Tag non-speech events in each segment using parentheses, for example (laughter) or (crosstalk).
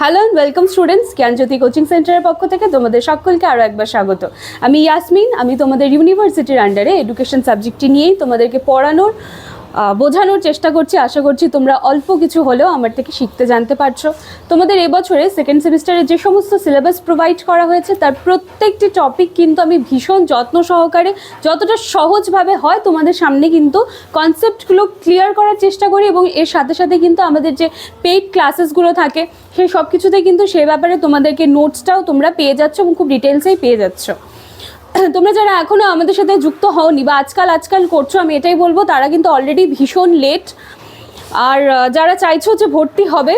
Hello welcome students Gyanjyoti coaching সেন্টারের পক্ষ থেকে তোমাদের সকলকে আরও একবার স্বাগত। আমি ইয়াসমিন আমি তোমাদের ইউনিভার্সিটির আন্ডারে এডুকেশন সাবজেক্টটি নিয়েই তোমাদেরকে পড়ানোর বোঝানোর চেষ্টা করছি। আশা করছি তোমরা অল্প কিছু হলেও আমার থেকে শিখতে জানতে পারছ। তোমাদের এবছরে সেকেন্ড সেমিস্টারে যে সমস্ত সিলেবাস প্রোভাইড করা হয়েছে, তার প্রত্যেকটি টপিক কিন্তু আমি ভীষণ যত্ন সহকারে, যতটা সহজভাবে হয় তোমাদের সামনে কিন্তু কনসেপ্টগুলো ক্লিয়ার করার চেষ্টা করি এবং এর সাথে সাথে কিন্তু আমাদের যে পেইড ক্লাসেসগুলো থাকে, সেই সব কিছুতে কিন্তু সে ব্যাপারে তোমাদেরকে নোটসটাও তোমরা পেয়ে যাচ্ছ এবং খুব ডিটেলসেই পেয়ে যাচ্ছ। তোমরা যারা এখনও আমাদের সাথে যুক্ত হওনি বা আজকাল আজকাল করছ, আমি এটাই বলব, তারা কিন্তু অলরেডি ভীষণ লেট আর যারা চাইছো যে ভর্তি হবে,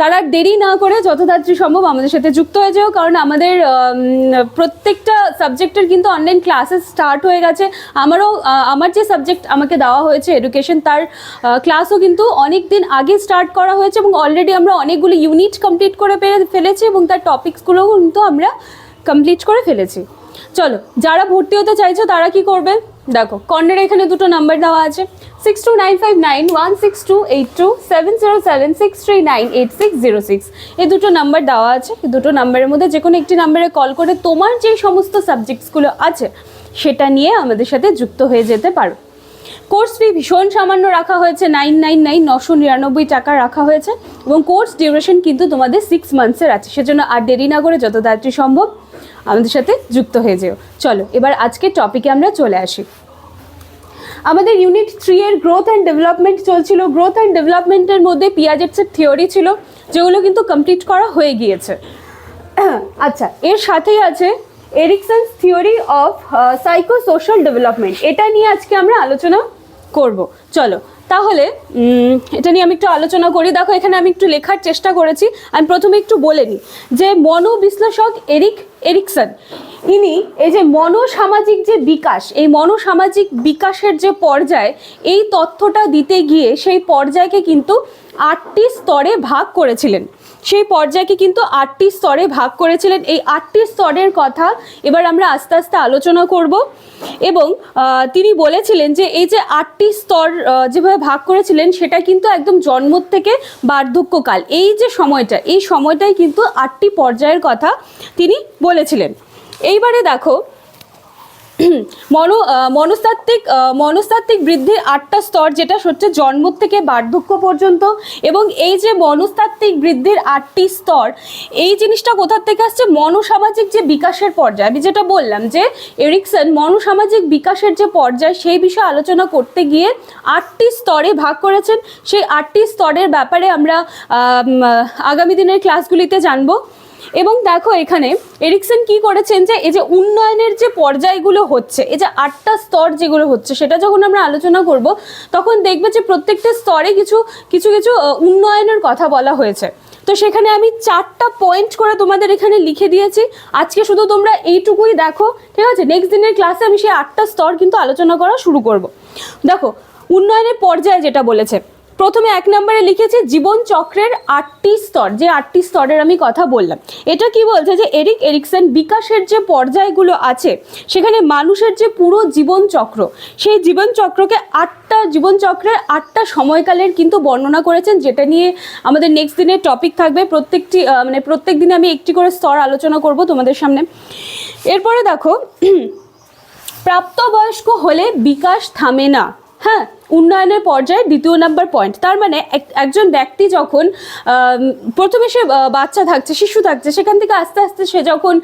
তারা দেরি না করে যত তাড়াতাড়ি সম্ভব আমাদের সাথে যুক্ত হয়ে যাও, কারণ আমাদের প্রত্যেকটা সাবজেক্টের কিন্তু অনলাইন ক্লাসেস স্টার্ট হয়ে গেছে। আমারও আমার যে সাবজেক্ট আমাকে দেওয়া হয়েছে এডুকেশন তার ক্লাসও কিন্তু অনেক দিন আগে স্টার্ট করা হয়েছে এবং অলরেডি আমরা অনেকগুলো ইউনিট কমপ্লিট করে ফেলেছি এবং তার টপিকসগুলোও কিন্তু আমরা কমপ্লিট করে ফেলেছি। চলো, যারা ভর্তি হতে চাইছো তারা কি করবে? দেখো কর্নারে এখানে দুটো নাম্বার দেওয়া আছে six two nine five nine one six two eight two seven zero seven six three nine eight six zero six এই দুটো নাম্বার দেওয়া আছে দুটো নাম্বারের মধ্যে যে কোনো একটি নাম্বারে কল করে তোমার যে সমস্ত সাবজেক্টসগুলো আছে, সেটা নিয়ে আমাদের সাথে যুক্ত হয়ে যেতে পারো। কোর্স ফি ভীষণ সামান্য রাখা হয়েছে নাইন নাইন নাইন নশো নিরানব্বই টাকা রাখা হয়েছে এবং কোর্স ডিউরেশন কিন্তু তোমাদের সিক্স মান্থসের আছে। সেজন্য আর দেরি না করে যত তাড়াতাড়ি সম্ভব আমাদের সাথে যুক্ত হয়ে যেও। চলো, এবার আজকের টপিকে আমরা চলে আসি। আমাদের ইউনিট থ্রি এর গ্রোথ অ্যান্ড ডেভেলপমেন্ট চলছিল। গ্রোথ অ্যান্ড ডেভেলপমেন্টের মধ্যে পিয়াজেটসের থিওরি ছিল, যেগুলো কিন্তু কমপ্লিট করা হয়ে গিয়েছে। আচ্ছা এর সাথেই আছে Erikson's theory of psycho social development এটা নিয়ে আজকে আমরা আলোচনা করব। চলো, তাহলে এটা নিয়ে আমি একটু আলোচনা করি। দেখো, এখানে আমি একটু লেখার চেষ্টা করেছি। আমি প্রথমে একটু বলে নিই যে মনোবিশ্লেষক এরিক, এরিকসন, ইনি এই যে মনোসামাজিক যে বিকাশ, এই মনোসামাজিক বিকাশের যে পর্যায়, এই তথ্যটা দিতে গিয়ে সেই পর্যায়কে কিন্তু আটটি স্তরে ভাগ করেছিলেন। সেই পর্যায়কে কিন্তু আটটি স্তরে ভাগ করেছিলেন। এই আটটি স্তরের কথা এবার আমরা আস্তে আস্তে আলোচনা করব এবং তিনি বলেছিলেন যে এই যে আটটি স্তর যেভাবে ভাগ করেছিলেন সেটা কিন্তু একদম জন্ম থেকে বার্ধক্যকাল। এই যে সময়টা, এই সময়টাই কিন্তু আটটি পর্যায়ের কথা তিনি বলেছিলেন। এইবারে দেখো মনো মনস্তাত্ত্বিক মনস্তাত্ত্বিক বৃদ্ধির আটটা স্তর, যেটা হচ্ছে জন্ম থেকে বার্ধক্য পর্যন্ত এবং এই যে মনস্তাত্ত্বিক বৃদ্ধির আটটি স্তর, এই জিনিসটা কোথার থেকে আসছে? মনোসামাজিক যে বিকাশের পর্যায়, আমি যেটা বললাম যে এরিকসন মনোসামাজিক বিকাশের যে পর্যায়, সেই বিষয়ে আলোচনা করতে গিয়ে আটটি স্তরে ভাগ করেছেন। সেই আটটি স্তরের ব্যাপারে আমরা আগামী দিনের ক্লাসগুলিতে জানব। এবং দেখো এখানে এরিকসন কি করেছেন যে, এই যে উন্নয়নের যে পর্যায়গুলো হচ্ছে, এই যে আটটা স্তর যেগুলো হচ্ছে, সেটা যখন আমরা আলোচনা করব, তখন দেখবে যে প্রত্যেকটা স্তরে কিছু কিছু কিছু উন্নয়নের কথা বলা হয়েছে। তো সেখানে আমি চারটা পয়েন্ট করে তোমাদের এখানে লিখে দিয়েছি। আজকে শুধু তোমরা এইটুকুই দেখো, ঠিক আছে? নেক্সট দিনের ক্লাসে আমি সেই আটটা স্তর কিন্তু আলোচনা করা শুরু করব। দেখো, উন্নয়নের পর্যায়ে যেটা বলেছে প্রথমে এক নম্বরে লিখেছে জীবন চক্রের আটটি স্তর, যে আটটি স্তরের আমি কথা বললাম। এটা কি বলছে যে এরিক এরিকসন বিকাশের যে পর্যায়গুলো আছে, সেখানে মানুষের যে পুরো জীবন চক্র, সেই জীবন চক্রকে আটটা, জীবন চক্রের আটটা সময়কালের কিন্তু বর্ণনা করেছেন, যেটা নিয়ে আমাদের নেক্সট দিনের টপিক থাকবে। প্রত্যেকটি মানে প্রত্যেক দিনে আমি একটি করে স্তর আলোচনা করব তোমাদের সামনে। এরপরে দেখো, (clears throat) প্রাপ্তবয়স্ক হলে বিকাশ থামে না। হ্যাঁ উন্নয়নের পর্যায়ে দ্বিতীয় নাম্বার পয়েন্ট তার মানে এক- একজন ব্যক্তি যখন প্রথমে সে বাচ্চা থাকছে, শিশু থাকছে, সেখান থেকে আস্তে আস্তে সে যখন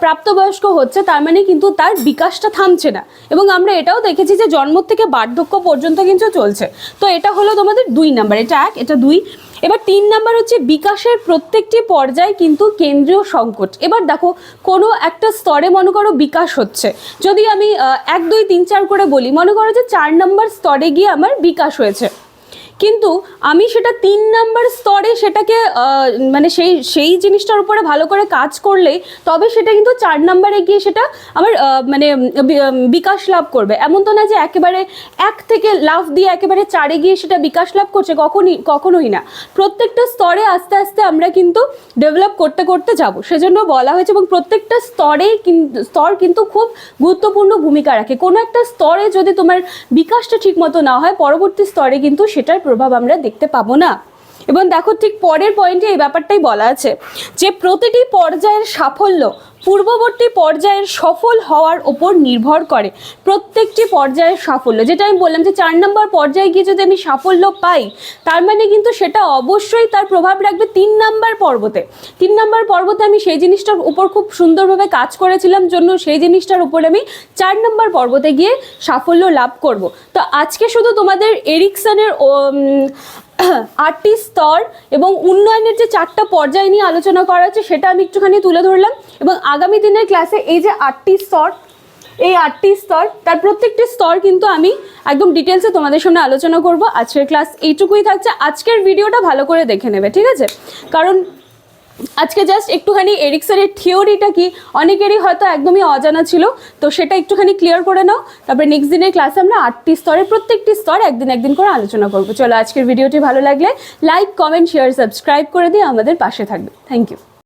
প্রাপ্তবয়স্ক হচ্ছে, তার মানে কিন্তু তার বিকাশটা থামছে না। এবং আমরা এটাও দেখেছি যে জন্ম থেকে বার্ধক্য পর্যন্ত কিন্তু চলছে। তো এটা হলো তোমাদের দুই নাম্বার, এটা এক, এটা দুই। এবার তিন নাম্বার হচ্ছে বিকাশের প্রত্যেকটি পর্যায়ে কিন্তু কেন্দ্রীয় সংকট। এবার দেখো, কোনো একটা স্তরে মনে করো বিকাশ হচ্ছে। যদি আমি এক, দুই, তিন, চার করে বলি, মনে করো যে চার নাম্বার স্তরে গিয়ে আমার বিকাশ হয়েছে। কিন্তু আমি সেটা তিন নাম্বার স্তরে সেটাকে মানে সেই সেই জিনিসটার উপরে ভালো করে কাজ করলে তবে সেটা কিন্তু চার নাম্বারে গিয়ে সেটা আমার মানে বিকাশ লাভ করবে। এমন তো না যে একেবারে এক থেকে লাভ দিয়ে একেবারে চারে গিয়ে সেটা বিকাশ লাভ করছে, কখনই, কখনোই না। প্রত্যেকটা স্তরে আস্তে আস্তে আমরা কিন্তু ডেভেলপ করতে করতে যাব। সেজন্য বলা হয়েছে এবং প্রত্যেকটা স্তরে স্তর কিন্তু খুব গুরুত্বপূর্ণ ভূমিকা রাখে। কোনো একটা স্তরে যদি তোমার বিকাশটা ঠিক মতো না হয়, পরবর্তী স্তরে কিন্তু সেটার প্রভাব আমরা দেখতে পাবো না। এবং দেখো ঠিক পরের পয়েন্টে এই ব্যাপারটাই বলা আছে যে প্রতিটি পর্যায়ের সাফল্য পূর্ববর্তী পর্যায়ের সফল হওয়ার ওপর নির্ভর করে প্রত্যেকটি পর্যায়ের সাফল্য। যেটা আমি বললাম যে চার নম্বর পর্যায়ে গিয়ে যদি আমি সাফল্য পাই, তার মানে কিন্তু সেটা অবশ্যই তার প্রভাব রাখবে তিন নাম্বার পর্বতে। তিন নাম্বার পর্বতে আমি সেই জিনিসটার উপর খুব সুন্দরভাবে কাজ করেছিলাম, জন্য সেই জিনিসটার উপর আমি চার নম্বর পর্বতে গিয়ে সাফল্য লাভ করব। তো আজকে শুধু তোমাদের এরিকসনের আটটি স্তর এবং উন্নয়নের যে চারটা পর্যায় নিয়ে আলোচনা করা হচ্ছে, সেটা আমি একটুখানি তুলে ধরলাম। এবং আগামী দিনের ক্লাসে এই যে আটটি স্তর, এই আটটি স্তর, তার প্রত্যেকটি স্তর কিন্তু আমি একদম ডিটেলসে তোমাদের সামনে আলোচনা করব। আজকের ক্লাস এইটুকুই থাকছে। আজকের ভিডিওটা ভালো করে দেখে নেবে, ঠিক আছে? কারণ আজকে জাস্ট একটুখানি এরিক্সনের থিওরিটা কি? অনেকেরই হয়তো একদমই অজানা ছিল, তো সেটা একটুখানি ক্লিয়ার করে নাও। তারপরে নেক্সট দিনের ক্লাসে আমরা আটটি স্তরে, প্রত্যেকটি স্তর একদিন একদিন করে আলোচনা করব। চলো, আজকের ভিডিওটি ভালো লাগলে লাইক কমেন্ট শেয়ার সাবস্ক্রাইব করে দিয়ে আমাদের পাশে থাকবে। Thank you